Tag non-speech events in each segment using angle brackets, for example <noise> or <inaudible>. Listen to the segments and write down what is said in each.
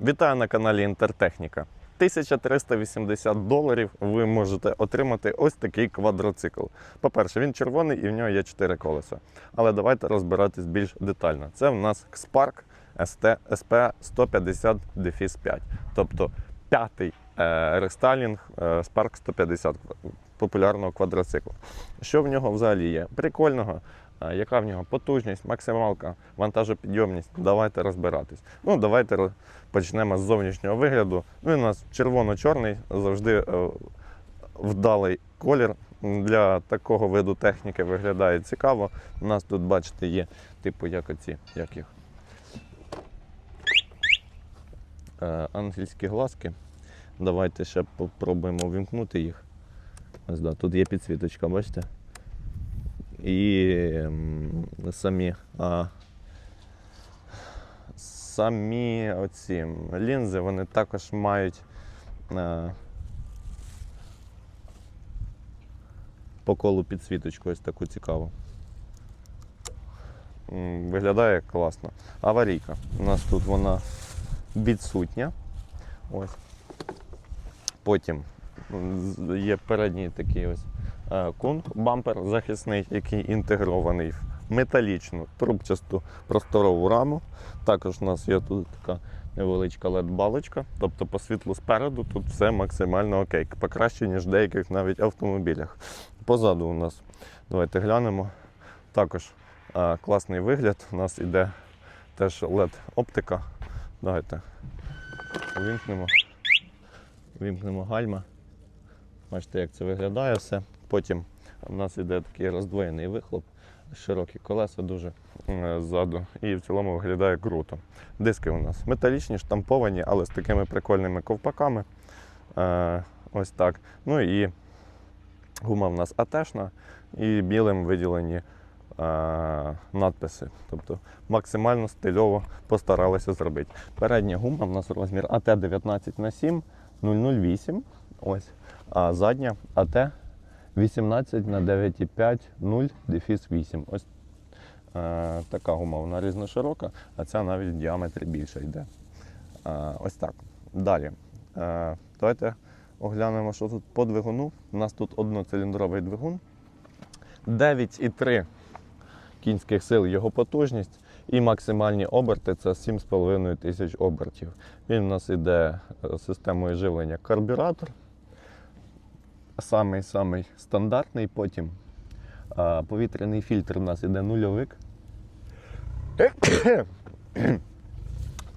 Вітаю на каналі Інтертехніка. 1380 доларів ви можете отримати ось такий квадроцикл. По-перше, він червоний і в нього є 4 колеса. Але давайте розбиратись більш детально. Це в нас Spark ST SP 150 5 тобто п'ятий е, рестайлінг е, Spark 150 популярного квадроциклу. Що в нього взагалі є? Прикольного. Яка в нього потужність, максималка, вантажопідйомність? Давайте розбиратись. Ну, давайте почнемо з зовнішнього вигляду. Ну, Він у нас червоно-чорний, завжди е, вдалий колір. Для такого виду техніки виглядає цікаво. У нас тут, бачите, є типу як оці, як їх. Е, ангельські глазки. Давайте ще попробуємо вімкнути їх. Ось да, тут є підсвіточка, бачите? І ем, самі, а, самі оці лінзи вони також мають а, по колу підсвіточку ось таку цікаву. Виглядає класно. Аварійка. У нас тут вона відсутня. Ось. Потім є передній такий ось е, кунг, бампер захисний, який інтегрований в металічну трубчасту просторову раму. Також у нас є тут така невеличка LED-балочка, тобто по світлу спереду тут все максимально окей. Покраще, ніж в деяких навіть автомобілях. Позаду у нас, давайте глянемо. Також е, класний вигляд. У нас іде теж LED-оптика. Давайте увімкнемо. Вімкнемо гальма. Бачите, як це виглядає все. Потім у нас іде такий роздвоєний вихлоп, широкі колеса дуже е, ззаду. І в цілому виглядає круто. Диски у нас металічні, штамповані, але з такими прикольними ковпаками. Е, ось так. Ну і гума в нас АТшна і білим виділені е, надписи. Тобто максимально стильово постаралися зробити. Передня гума в нас розмір АТ 19 на 7 008. Ось. А задня АТ 18 на 9,5 0 дефіс 8. Ось е, така гума, вона різноширока, а ця навіть в діаметрі більше йде. Е, ось так. Далі. Е, давайте оглянемо, що тут по двигуну. У нас тут одноциліндровий двигун. 9,3 кінських сил його потужність. І максимальні оберти це 7,5 тисяч обертів. Він у нас іде е, системою живлення карбюратор. Самий самий стандартний. Потім е, повітряний фільтр у нас іде нульовик. <coughs>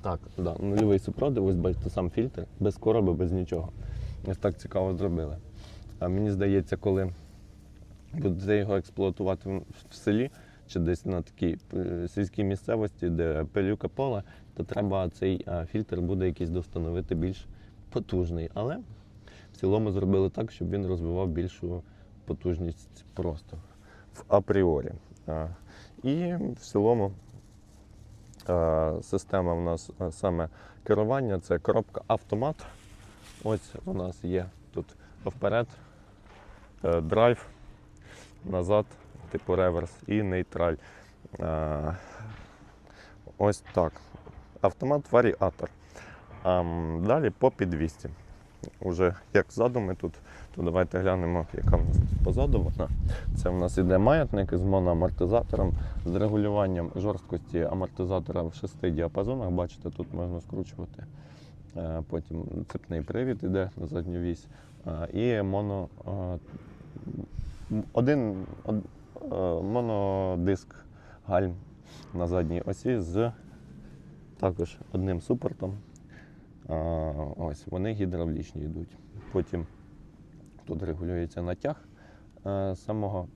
так, да, нульовий супротив, ось бачите, сам фільтр, без короби, без нічого. Ось так цікаво зробили. А мені здається, коли будете його експлуатувати в- селі чи десь на такій е, сільській місцевості, де пилюка поле, то треба цей фільтр буде якийсь достановити більш потужний. Але цілому зробили так, щоб він розвивав більшу потужність просто в апріорі. І в цілому система в нас саме керування це коробка автомат. Ось у нас є тут вперед, е, драйв, назад, типу реверс і нейтраль. Ось так. Автомат варіатор. Далі по підвісці. Уже як задуми тут, то давайте глянемо, яка в нас позаду вона. Це в нас іде маятник з моноамортизатором, з регулюванням жорсткості амортизатора в шести діапазонах. Бачите, тут можна скручувати. Е, Потім цепний привід іде на задню вісь. Е, І моно, е, один од- монодиск гальм на задній осі з також одним супортом. Ось вони гідравлічні йдуть. Потім тут регулюється натяг е, самого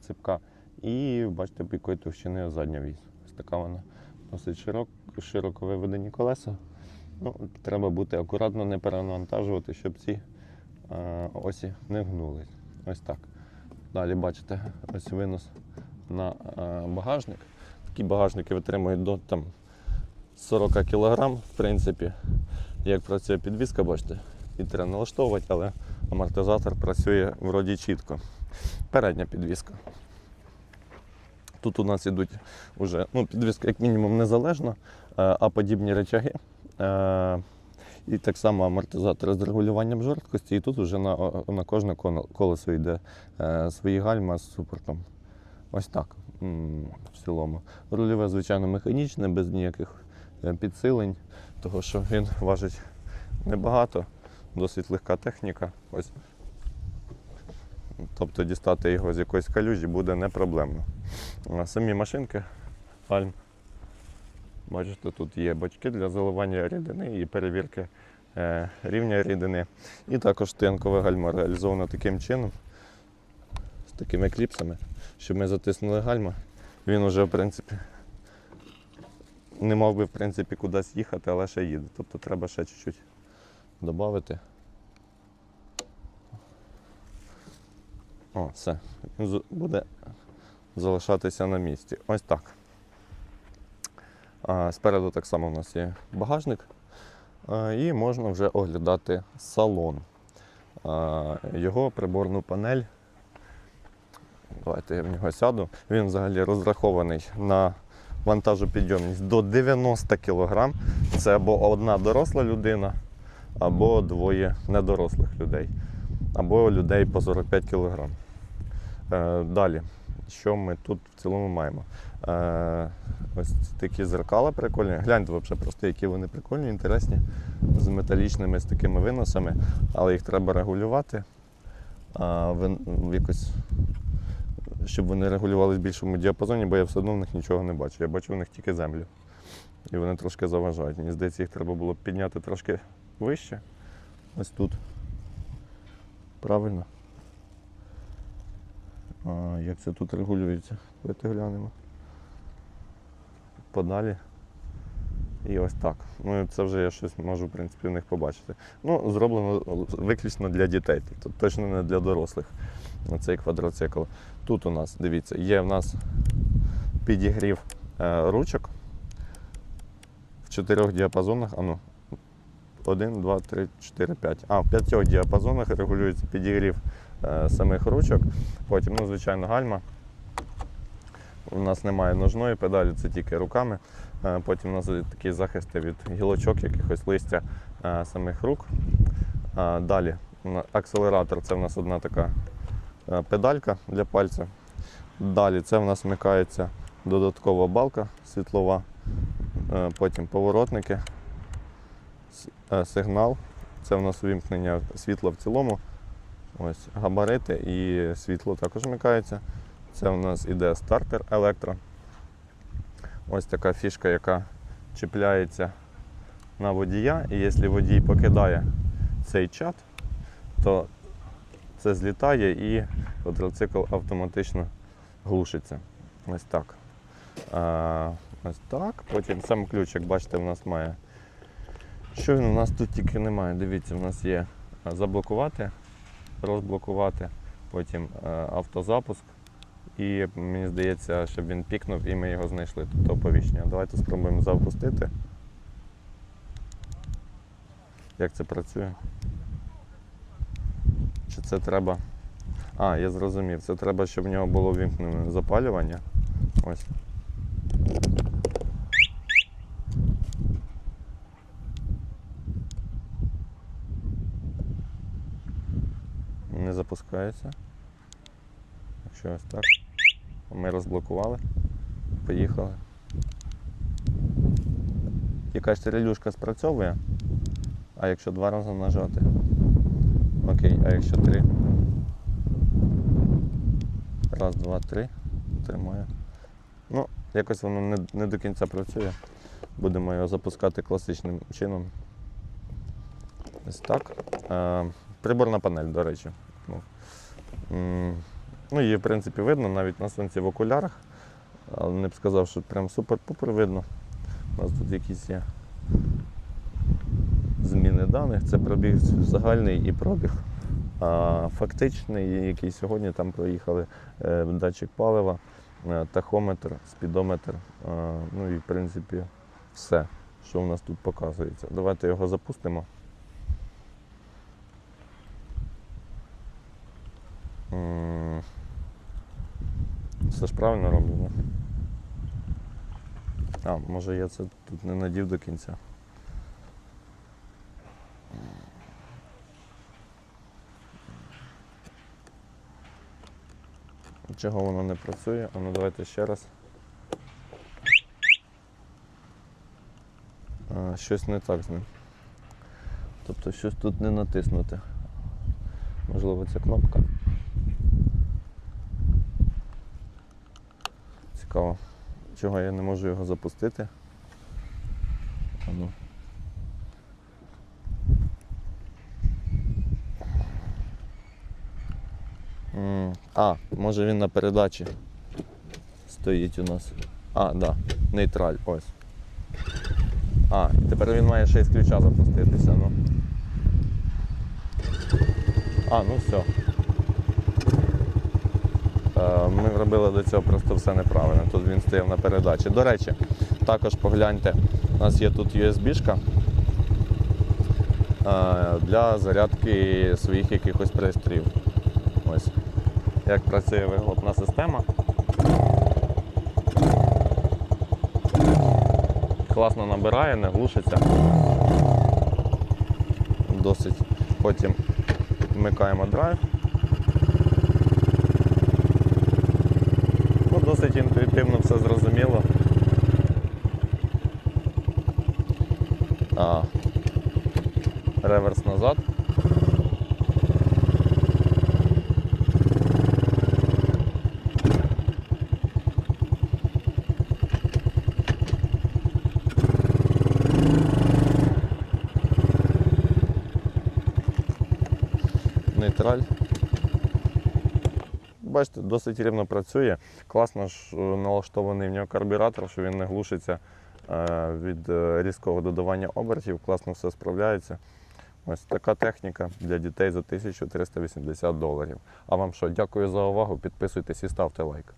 ципка. І бачите, якої товщини задня вісь. Ось така вона досить широк, широко виведені колеса. Ну, треба бути акуратно, не перенавантажувати, щоб ці е, осі не гнулись. Ось так. Далі бачите, ось винос на е, багажник. Такі багажники витримують до там, 40 кг, в принципі. Як працює підвізка, бачите, її треба налаштовувати, але амортизатор працює вроді чітко. Передня підвізка. Тут у нас ідуть уже, ну, підвізка як мінімум незалежна, е, а подібні речаги Е, і так само амортизатори з регулюванням жорсткості. І тут вже на, на кожне колесо йде е, свої гальма з супортом. Ось так. В цілому. Рульове, звичайно, механічне, без ніяких підсилень, тому що він важить небагато, досить легка техніка. Ось. Тобто дістати його з якоїсь калюжі буде не проблемно. А самі машинки Альм. Бачите, тут є бачки для заливання рідини і перевірки е, рівня рідини. І також тинкове гальмо реалізовано таким чином, з такими кліпсами, щоб ми затиснули гальма. Він уже, в принципі, не мав би в принципі, кудись їхати, але ще їде. Тобто треба ще чуть-чуть додати. О, все. Він буде залишатися на місці. Ось так. А, Спереду так само у нас є багажник, а, і можна вже оглядати салон. А, Його приборну панель. Давайте я в нього сяду. Він взагалі розрахований на вантажопідйомність до 90 кг. Це або одна доросла людина, або двоє недорослих людей, або людей по 45 кг. Е, Далі, що ми тут в цілому маємо? Е, Ось такі зеркала прикольні. Гляньте взагалі просто, які вони прикольні, інтересні, з металічними з такими виносами, але їх треба регулювати. А, в якось, щоб вони регулювалися в більшому діапазоні, бо я все одно в них нічого не бачу. Я бачу в них тільки землю. І вони трошки заважають. Мені здається, їх треба було підняти трошки вище. Ось тут. Правильно. А, як це тут регулюється? Давайте глянемо. Подалі. І ось так. Ну, це вже я щось можу, в принципі, в них побачити. Ну, зроблено виключно для дітей, тобто точно не для дорослих. Цей квадроцикл. Тут у нас, дивіться, є в нас підігрів е, ручок в чотирьох діапазонах. А ну, 1, 2, 3, 4, 5. А, в п'ятьох діапазонах регулюється підігрів е, самих ручок. Потім, ну, звичайно, гальма. У нас немає ножної педалі, це тільки руками. Е, Потім у нас такі захисти від гілочок, якихось листя самих рук. Далі акселератор це в нас одна така педалька для пальця. Далі це в нас вмикається додаткова балка світлова, Е, потім поворотники, е, сигнал. Це в нас увімкнення світла в цілому. Ось габарити і світло також вмикається. Це у нас іде стартер електро. Ось така фішка, яка чіпляється на водія. І якщо водій покидає цей чат, то це злітає і квадроцикл автоматично глушиться. Ось так. А, ось так. Потім сам ключ, як бачите, у нас має. Що він у нас тут тільки немає? Дивіться, у нас є заблокувати, розблокувати, потім автозапуск. І мені здається, щоб він пікнув і ми його знайшли. Тобто оповіщення. Давайте спробуємо запустити. Як це працює? Чи це треба. А, я зрозумів. Це треба, щоб в нього було вімкнене запалювання. Ось. Не запускається. Якщо ось так. Ми розблокували. Поїхали. Якась релюшка спрацьовує. А якщо два рази нажати? Окей, а якщо три? Раз, два, три. Тримаю. Ну, якось воно не, не до кінця працює. Будемо його запускати класичним чином. Ось так. Е, приборна панель, до речі. Ну, ну, її, в принципі, видно навіть на сонці в окулярах. Але не б сказав, що прям супер-пупер видно. У нас тут якісь є зміни даних. Це пробіг загальний і пробіг а, фактичний, який сьогодні там проїхали е, датчик палива, е, тахометр, спідометр. е, Ну і в принципі все, що у нас тут показується. Давайте його запустимо. Все ж правильно роблю, да? А, може я це тут не надів до кінця. Чого воно не працює. А ну давайте ще раз. А, щось не так з ним. Тобто щось тут не натиснути. Можливо, це кнопка. Цікаво, чого я не можу його запустити. А ну. А, може він на передачі стоїть у нас. А, так, да, нейтраль, ось. А, тепер він має ще й з ключа запуститися. Ну. А, ну все. Ми робили до цього просто все неправильно. Тут він стояв на передачі. До речі, також погляньте, у нас є тут USB-шка е, для зарядки своїх якихось пристроїв. Ось. Як працює вихлопна система. Класно набирає, не глушиться. Досить. Потім вмикаємо драйв. Ну, досить інтуїтивно все зрозуміло. А, реверс назад. Нейтраль. Бачите, досить рівно працює. Класно ж е, налаштований в нього карбюратор, що він не глушиться е, від е, різкого додавання обертів. Класно все справляється. Ось така техніка для дітей за 1380 доларів. А вам що, дякую за увагу. Підписуйтесь і ставте лайк.